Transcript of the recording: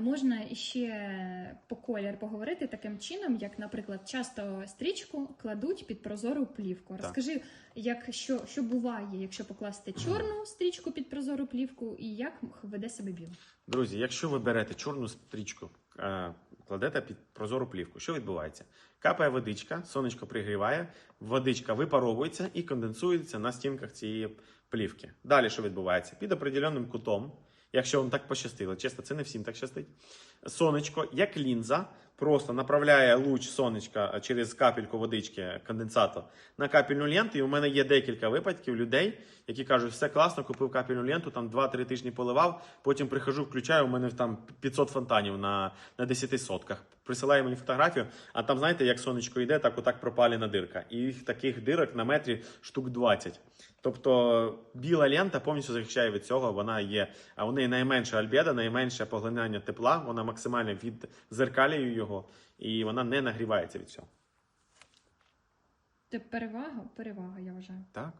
Можна ще по колір поговорити таким чином, як, наприклад, часто стрічку кладуть під прозору плівку. Розкажи, як що, що буває, якщо покласти чорну стрічку під прозору плівку, і як веде себе біл. Друзі, якщо ви берете чорну стрічку, е, кладете під прозору плівку, що відбувається? Капає водичка, сонечко пригріває, водичка випаровується і конденсується на стінках цієї плівки. Далі що відбувається? Під определенним кутом, якщо вам так пощастило, чесно, це не всім так щастить. Сонечко, як лінза, просто направляє луч сонечка через капельку водички конденсату на капельну ленту. І у мене є декілька випадків людей, які кажуть, все класно, купив капельну ленту, там 2-3 тижні поливав, потім прихожу, включаю, у мене там 500 фонтанів на, на 10 сотках. Присилає мені фотографію, а там, знаєте, як сонечко йде, так отак пропалена дирка. І їх таких дирок на метрі штук 20. Тобто біла лента повністю захищає від цього. Вона є, а у неї найменша альбеда, найменше поглинання тепла, вона максимально відзеркалює його, і вона не нагрівається від цього. Це перевага, перевага, я вважаю. Так?